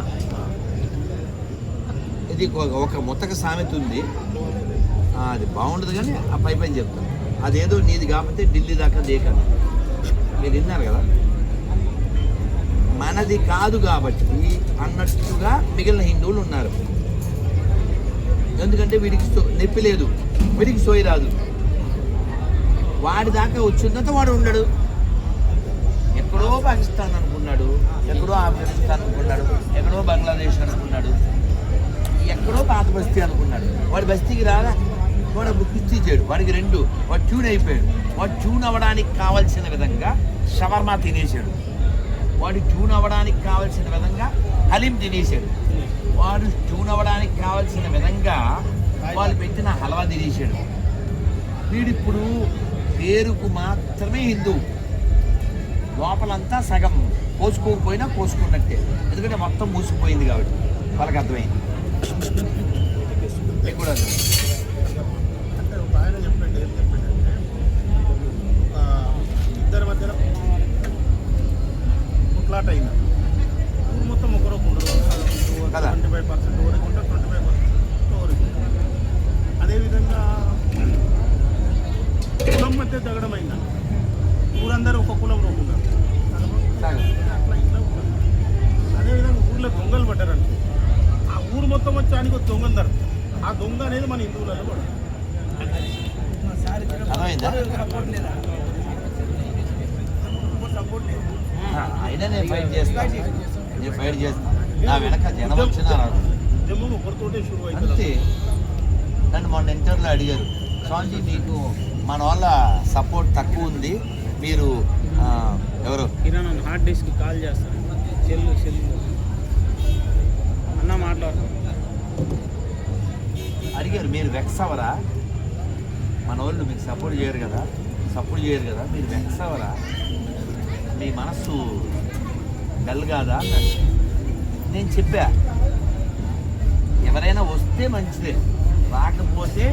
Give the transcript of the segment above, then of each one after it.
అన్న. ఇది ఒక- ఒక ముత్తక సామెత ఉంది. అది బాగుండదు కానీ ఆ పై పైన చెప్తాను అదేదో నీది కాకపోతే ఢిల్లీ దాకా దేకండి మీరు విన్నారు కదా? మనది కాదు కాబట్టి అన్నట్టుగా మిగిలిన హిందువులు ఉన్నారు. ఎందుకంటే వీడికి సో- నొప్పి లేదు. వీడికి సోయి రాదు. వాడి దాకా వచ్చిందంటే వాడు ఉండడు. ఎక్కడో పాకిస్తాన్ అనుకున్నాడు. ఎక్కడో ఆఫ్ఘనిస్తాన్ అనుకున్నాడు ఎక్కడో బంగ్లాదేశ్ అనుకున్నాడు ఎక్కడో పాత బస్తీ అనుకున్నాడు. వాడి బస్తీకి రాగా వాడు బుక్ కుస్తీ చేయడు వాడికి రెండు. వాడు ట్యూన్ అయిపోయాడు. వాడు ట్యూన్ అవ్వడానికి కావాల్సిన విధంగా షవర్మా తినేసాడు వాడు ట్యూన్ అవ్వడానికి కావాల్సిన విధంగా హలీం తినేసాడు వాడు ట్యూన్ అవ్వడానికి కావాల్సిన విధంగా వాళ్ళు పెట్టిన హల్వా తినేసాడు వీడిప్పుడు పేరుకు మాత్రమే హిందూ. లోపలంతా సగం కోసుకోకపోయినా కోసుకున్నట్టే. ఎందుకంటే మొత్తం మూసిపోయింది కాబట్టి. వాళ్ళకి అర్థమైంది. కూడా అంటే ఒక ఆయన చెప్పండి ఏం చెప్పండి ఇద్దరి మధ్యన కొట్లాట అయింది ఊరు మొత్తం ఒకరొక ఉండరు ట్వంటీ ఫైవ్ పర్సెంట్ వరకు ఉంటే ట్వంటీ ఫైవ్ పర్సెంట్ వరకు అదేవిధంగా కులం మధ్య తగడం అయింది ఊరందరూ ఒక కులం ఉన్నారు అట్లా ఇట్లా అదేవిధంగా ఊర్లో దొంగలు పడ్డారంటే ఆ ఊరు మొత్తం వచ్చి ఆయనకు దొంగందరు ఆ దొంగ అనేది మన హిందువులలో కూడా. అయినా నేను ఫైట్ చేస్తాను నేను ఫైట్ చేస్తాను నా వెనక జనం అంతే. నన్ను మొన్న ఇంటర్వ్యూలో అడిగారు స్వామిజీ మీకు మన వాళ్ళ సపోర్ట్ తక్కువ ఉంది. మీరు ఎవరు? హార్డ్ డిస్క్ కాల్ చేస్తాను అన్న మాట్లాడు మరి మీరు వెక్స్ అవరా మన వాళ్ళు మీకు సపోర్ట్ చేయరు కదా. సపోర్ట్ చేయరు కదా. మీరు వెక్స్ అవరా మీ మనస్సు డల్ కాదా అన్నాడు నేను చెప్పా. ఎవరైనా వస్తే మంచిదే. రాకపోతే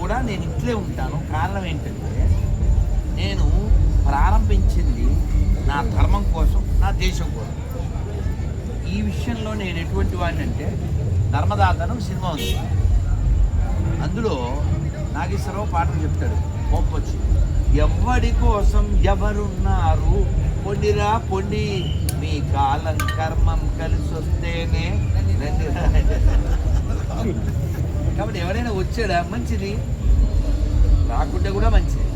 కూడా నేను ఇట్లే ఉంటాను. కారణం ఏంటంటే నేను ప్రారంభించింది నా ధర్మం కోసం నా దేశం కోసం. ఈ విషయంలో నేను ఎటువంటి వాడిని అంటే ధర్మదాతనం సినిమా ఉంది. అందులో నాగేశ్వరరావు పాటలు చెప్తాడు. కోపొచ్చి ఎవ్వడి కోసం ఎవరున్నారు? పొండిరా పొండి. మీ కాలం కర్మం కలిసి వస్తేనే కాబట్టి ఎవరైనా వచ్చాడా? మంచిది. రాకుంటే కూడా మంచిది.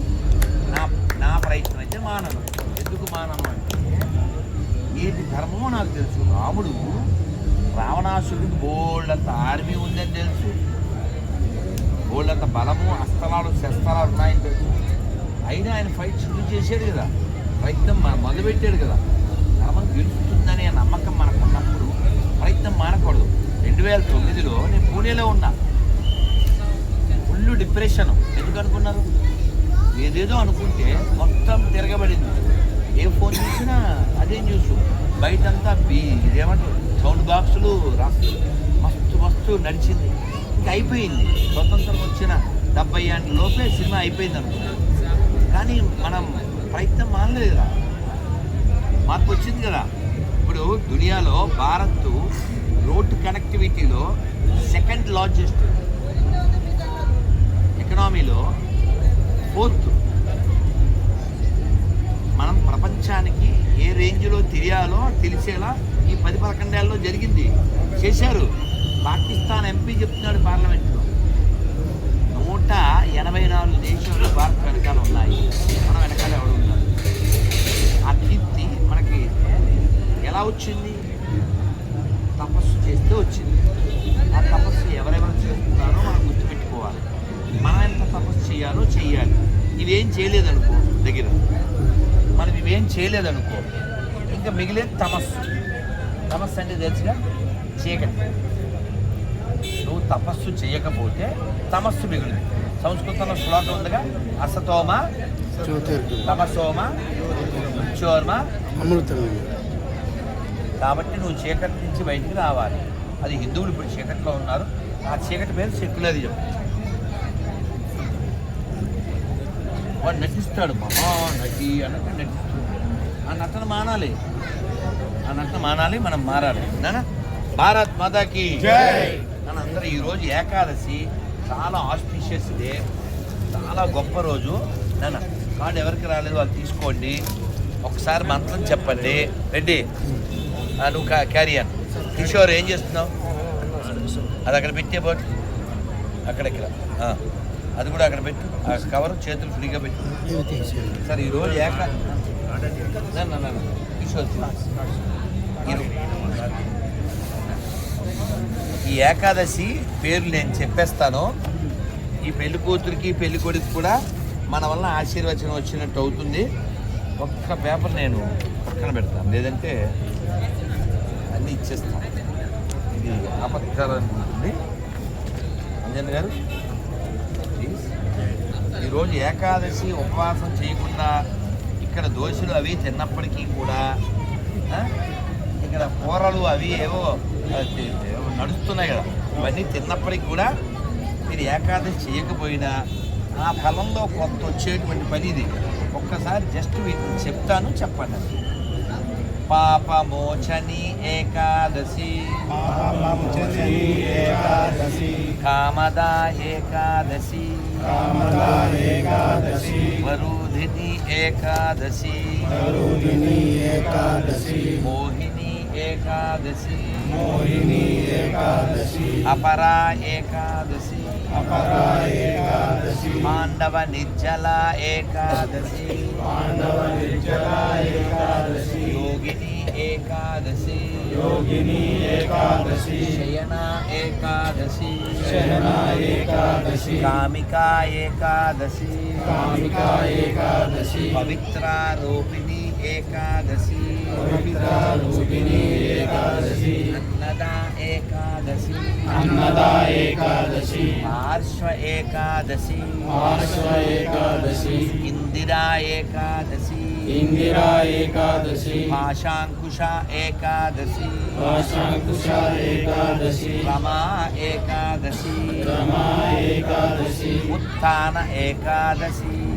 నా నా ప్రయత్నం అయితే మానను. ఎందుకు మానను అంటే ఏది ధర్మమో నాకు తెలుసు. రాముడు రావణాసుడికి అంత ఆర్మీ ఉందని తెలుసు. బోల్డంత బలము అస్తలాలు శస్తలాలు ఉన్నాయని తెలుసు అయినా ఆయన ఫైట్ శురు చేశాడు కదా. ప్రయత్నం మొదలుపెట్టాడు కదా. ధర్మం గెలుస్తుందనే నమ్మకం మనకు ఉన్నప్పుడు ప్రయత్నం మానకూడదు. రెండు వేల తొమ్మిదిలో నేను పూణేలో ఉన్నా. Full depression. ఎందుకు అనుకున్నారు? ఏదేదో అనుకుంటే మొత్తం తిరగబడింది. ఏ ఫోన్ చూసినా అదే న్యూస్ బయటంతా బీ ఇదేమంటారు? సౌండ్ బాక్సులు రాస్తు మస్తు చుట్టూ నడిచింది. ఇంకా అయిపోయింది. స్వతంత్రం వచ్చిన డెబ్బై ఏళ్ళ లోపే సినిమా అయిపోయింది అనుకున్నాను కానీ మనం ప్రయత్నం మానలేదు కదా. మార్పు వచ్చింది కదా. ఇప్పుడు దునియాలో భారత్ రోడ్ కనెక్టివిటీలో సెకండ్ లార్జెస్ట్. ఎకనామీలో ఫోర్త్. మనం ప్రపంచానికి ఏ రేంజ్లో తెలియాలో తెలిసేలా ఈ పది పదకొండేళ్ళలో జరిగింది. చేశారు. పాకిస్తాన్ ఎంపీ చెప్తున్నాడు పార్లమెంట్లో. నూట ఎనభై నాలుగు దేశాలు భారత్ వెనకాల ఉన్నాయి. మనం వెనకాల ఎవడు ఉన్నాడు ఆ కీర్తి మనకి ఎలా వచ్చింది? తపస్సు చేస్తే వచ్చింది. ఆ తపస్సు ఎవరెవరు చేస్తున్నారో మనం గుర్తుపెట్టుకోవాలి. మనం ఎంత తపస్సు చేయాలో చేయాలి. ఇవేం చేయలేదనుకో దగ్గర. మనం ఇవేం చేయలేదనుకో. ఇంకా మిగిలేదు తమస్సు. తమస్సు అంటే తెలుసుగా? చీకటి. నువ్వు తపస్సు చేయకపోతే తమస్సు మిగులుతుంది. సంస్కృతంలో శ్లోకం ఉందిగా అసతోమ తమసోమ చోర్మ అమృతం కాబట్టి నువ్వు చీకటి నుంచి బయటికి రావాలి. అది హిందువులు ఇప్పుడు చీకట్లో ఉన్నారు. ఆ చీకటి పేరు సెక్యులరిజం. వాడు నటిస్తాడు మహా నటి అన్నట్టు నటిస్తాడు ఆ నటన మానాలి. ఆ నటన మానాలి మనం మారాలి. నానా? భారత్ మాతాకి జై. అందరూ ఈరోజు ఏకాదశి చాలా ఆస్పిషియస్ డే చాలా గొప్ప రోజు. నాన్న కార్డు ఎవరికి రాలేదు వాళ్ళు తీసుకోండి. ఒకసారి మంత్రం చెప్పండి. రెడ్డి ఆ, నువ్వు క్యారియర్ కిషోర్ ఏం చేస్తున్నావు? అది అక్కడ పెట్టే బోట్ అక్కడ ఇక్కడ అది కూడా అక్కడ పెట్టు. ఆ కవర్ చేతులు ఫ్రీగా పెట్టు. సార్ ఈరోజు ఏకా కిషోర్ ఈ ఏకాదశి పేరు నేను చెప్పేస్తాను. ఈ పెళ్ళి కూతురికి పెళ్ళి కొడుకు కూడా మన వల్ల ఆశీర్వచనం వచ్చినట్టు అవుతుంది. ఒక్క పేపర్ నేను పక్కన పెడతాను. లేదంటే అన్నీ ఇచ్చేస్తాను. ఇది ఆపత్కరం ఉంటుంది. అంజన్ గారు ప్లీజ్ ఈరోజు ఏకాదశి ఉపవాసం చేయకుండా ఇక్కడ దోశలు అవి తిన్నప్పటికీ కూడా ఇక్కడ కూరలు అవి ఏవో ఏవో నడుస్తున్నాయి కదా. ఇవన్నీ తిన్నప్పటికీ కూడా మీరు ఏకాదశి చేయకపోయినా ఆ ఫలంలో కొంత వచ్చేటువంటి పని ఇది. ఒక్కసారి జస్ట్ వీటిని చెప్తాను చెప్పండి. పాపమోచని ఏకాదశి. ఏకాదశి. కామదా ఏకాదశి. కామదా ఏకాదశి. వరుధిని ఏకాదశి. ఏకాదశి. మోహిని ఏకాదశి. మోహిని ఏకాదశి అపరా ఏకాదశి అపరా ఏకాదశి పాండవ నిర్జల ఏకాదశి పాండవ నిర్జల ఏకాదశి యోగిని ఏకాదశి యోగిని ఏకాదశి శయన ఏకాదశి శయన ఏకాదశి కామికా ఏకాదశి కామికా ఏకాదశి పవిత్రారూపిణి ఏకాదశి పవిత్ర రూపిణి ఏకాదశి అన్నదా ఏకాదశి అన్నదా ఏకాదశి పార్శ్వ ఏకాదశి పార్శ్వ ఏకాదశి ఇందిరా ఏకాదశి ఇందిరా ఏకాదశి పాశాంకుశ ఏకాదశి పాశాంకుశ ఏకాదశి రమా ఏకాదశి రమా ఏకాదశి ఉత్థాన ఏకాదశి ఉత్తాన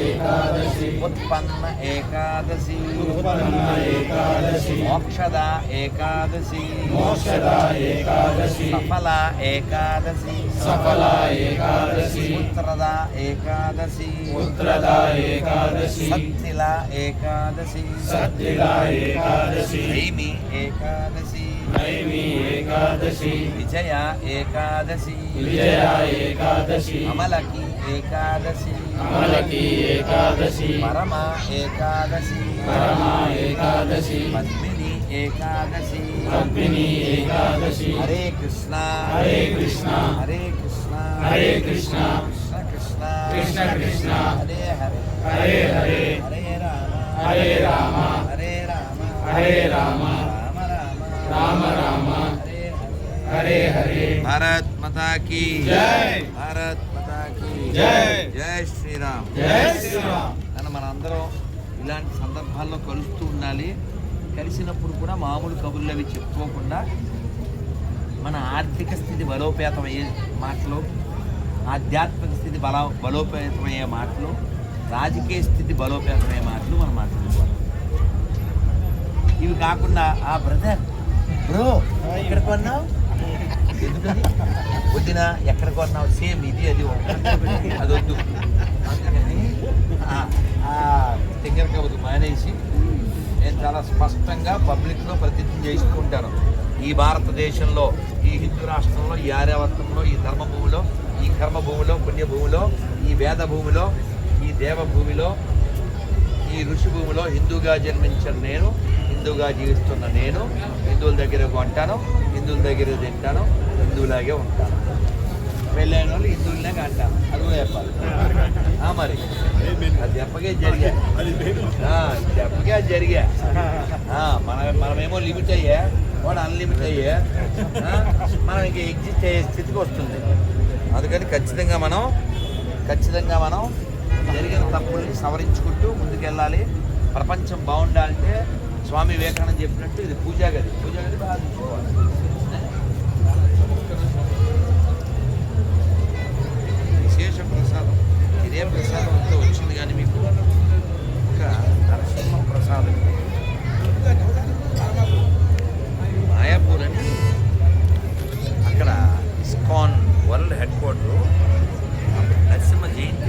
ఏకాదశి ఉత్పన్న ఏకాదశి ఉత్పన్న ఏకాదశి మోక్షద ఏకాదశి మోక్షద ఏకాదశి సఫల ఏకాదశి సఫల ఏకాదశి పుత్ರದ ఏకాదశి పుత్రద ఏకాదశి సత్తిల ఏకాదశి సత్తిల ఏకాదశి దైమి ఏకాదశి నైమి ఏకాదశి విజయ ఏకాదశి విజయ ఏకాదశి అమలకి ఏకాదశి అమలకి कमलकी एकादशी। परमा एकादशी। परमा एकादशी। पद्मिनी एकादशी। पद्मिनी एकादशी। हरे कृष्णा। हरे कृष्णा। हरे कृष्णा। हरे कृष्णा। कृष्ण कृष्णा। कृष्ण कृष्णा। हरे हरे। हरे हरे। हरे राम। हरे राम। हरे राम। हरे राम। राम राम। हरे हरे। भारत माता की जय। भारत జై. శ్రీరామ్. కానీ మనందరం ఇలాంటి సందర్భాల్లో కలుస్తూ ఉండాలి. కలిసినప్పుడు కూడా మామూలు కబుర్లు అవి చెప్పుకోకుండా మన ఆర్థిక స్థితి బలోపేతమయ్యే మాటలు ఆధ్యాత్మిక స్థితి బల బలోపేతమయ్యే మాటలు రాజకీయ స్థితి బలోపేతమయ్యే మాటలు మనం మాట్లాడుకోవాలి ఇవి కాకుండా ఆ బ్రదర్ బ్రో ఎక్కడ కొన్నావు వదిన ఎక్కడ కొన్నావు? సేమ్ ఇది అది అది వద్దు. అందుకని ఆ- ఆ మానేసి నేను చాలా స్పష్టంగా పబ్లిక్లో ప్రతిజ్ఞ చేసుకుంటాను ఈ భారతదేశంలో ఈ హిందూ రాష్ట్రంలో ఈ ఆర్యవర్తంలో ఈ ధర్మభూమిలో ఈ కర్మభూమిలో పుణ్యభూమిలో ఈ వేద భూమిలో ఈ దేవభూమిలో ఈ ఋషి భూమిలో హిందూగా జన్మించిన నేను హిందూగా జీవిస్తున్న నేను హిందువుల దగ్గర కొంటాను. హిందువుల దగ్గర తింటాను హిందువులాగే ఉంటాను. పెళ్ళైన వాళ్ళు హిందువులనే అంటాను అది కూడా చెప్పాలి. మరి. అది చెప్పగే జరిగా. చెప్పగే అది జరిగా. మన మనమేమో లిమిట్ అయ్యా వాడు అన్లిమిట్ అయ్యా మనం ఇంక ఎగ్జిస్ట్ అయ్యే స్థితికి వస్తుంది. అందుకని ఖచ్చితంగా మనం ఖచ్చితంగా మనం జరిగిన తప్పుల్ని సవరించుకుంటూ ముందుకెళ్ళాలి. ప్రపంచం బాగుండాలంటే స్వామి వివేకానంద చెప్పినట్టు ఇది పూజా గది పూజా గది బాగా ప్రసాదం. ఇదే ప్రసాదం అంతా వచ్చింది కానీ మీకు ఒక నరసింహ ప్రసాదం. మాయాపూర్ అని అక్కడ ISKCON world head quarter Narasimha Jayanti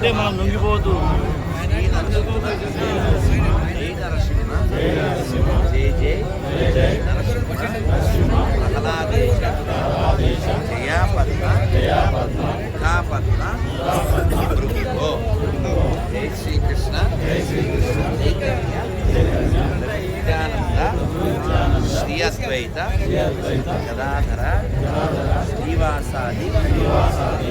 అంటే మనం లొంగిపోవద్దు శ్రీ జై శ్రీకృష్ణ జై శ్రీకృష్ణ, చైతన్య శ్రీ అద్వైత గదాధర శ్రీవాసాది శ్రీవాసాది,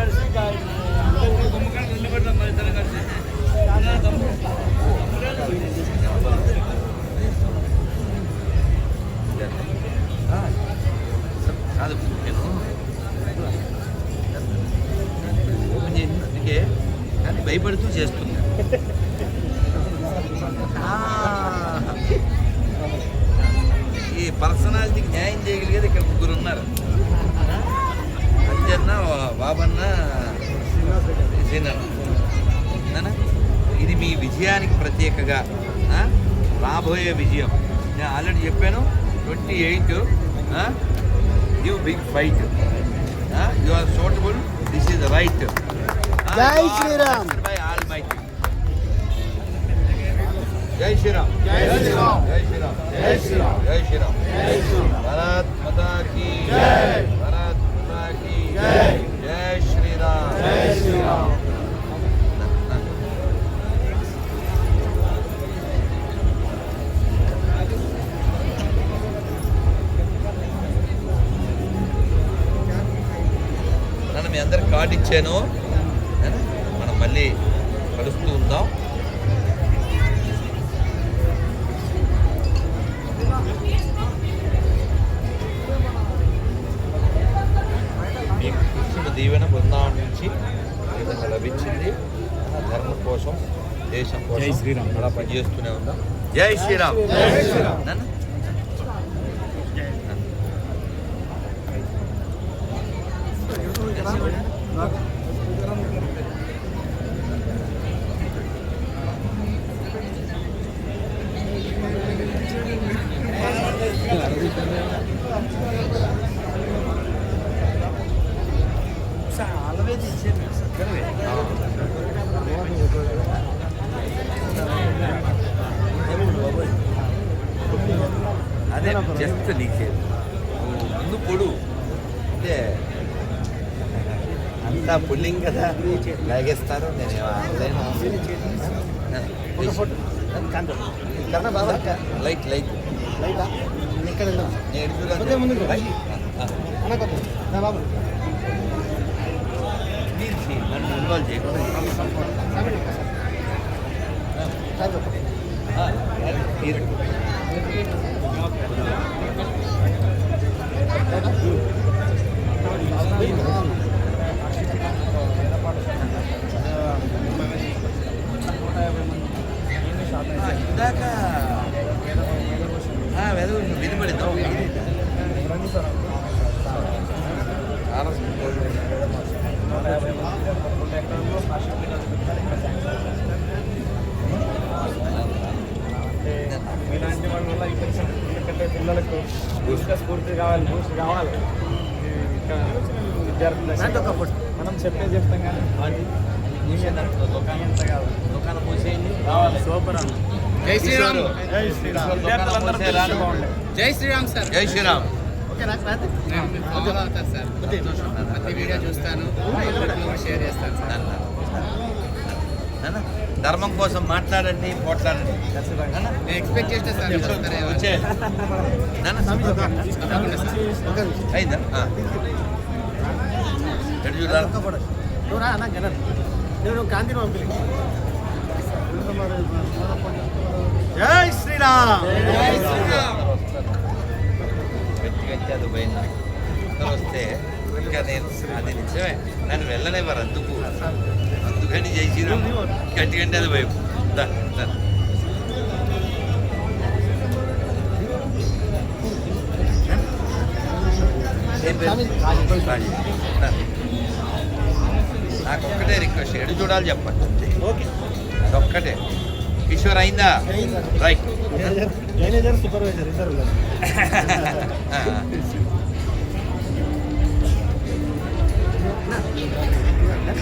మన ఇద్దరం బాబన్న సీనన్న ఇది మీ విజయానికి ప్రత్యేకగా రాబోయే విజయం. నేను ఆల్రెడీ చెప్పాను twenty eight you big fight. You are suitable this is right. Jai Shriram. Bye all mighty జై శ్రీరామ్. జై శ్రీరామ్. జై శ్రీరామ్. జై శ్రీరామ్. జై శ్రీరామ్. జై శ్రీరామ్. భారత్ మాతా కీ జై. భారత్ మాతా కీ జై. నాన్న, మనం మళ్ళీ కలుస్తూ ఉందాం. మీకు కృష్ణుడు దీవెన బృందావనం నుంచి విధంగా లభించింది. ధర్మం కోసం దేశం కోసం జై శ్రీరామ్. అలా పనిచేస్తూనే ఉందాం. జై శ్రీరామ్. జై శ్రీరామ్. అదే జస్ట్ లీకేజ్ ముందు పొడు. అంటే అంతా పుల్లింగ్ కదా. లాగేస్తారు. నేను ఏమనలేను. కన్నా బాబా లైట్ లైట్ లైట్. నన్ను ఇన్వాల్వ్ చేయకుండా ఆ, మీరు ఆ, ఇందాక ఆ, వెదవ వినబడింది ఓకే. చాలా సంతోషం. మీలాంటి వాళ్ళ వల్ల ఎందుకంటే పిల్లలకు బూస్ట్ స్ఫూర్తి కావాలి బూస్ట్ కావాలి విద్యార్థులకు మనం చెప్పే చెప్తాం కానీ దుకాణం ఎంత కాదు దుకాణం రావాలి సూపర్ అన్న జై శ్రీరామ్. జై శ్రీరామ్. జై శ్రీరామ్ సార్. జై శ్రీరామ్. నేను ఫాలో అవుతాను సార్. ప్రతి వీడియో చూస్తాను. షేర్ చేస్తాను సార్. నాన్న నాన్న. ధర్మం కోసం మాట్లాడండి పోట్లాడండి. నేను ఎక్స్పెక్ట్ చేస్తే సార్. వచ్చే. అయిందా. ఎటు చూడాలి? నేను గాంధీ పంపిణీ జై శ్రీరామ్. గట్టి అది అందరూ వస్తే ఇంకా నేను అది నిజమే. నన్ను వెళ్ళనివ్వరు అందుకు. అందుకని చేసినాం గట్టి గట్టి అది భయం. నాకు ఒక్కటే రిక్వెస్ట్. ఎడు చూడాలి చెప్పండి. ఓకే. అదొక్కటే. ¿Qué yo era Inda? Inda. Ray. Ya en el ya super de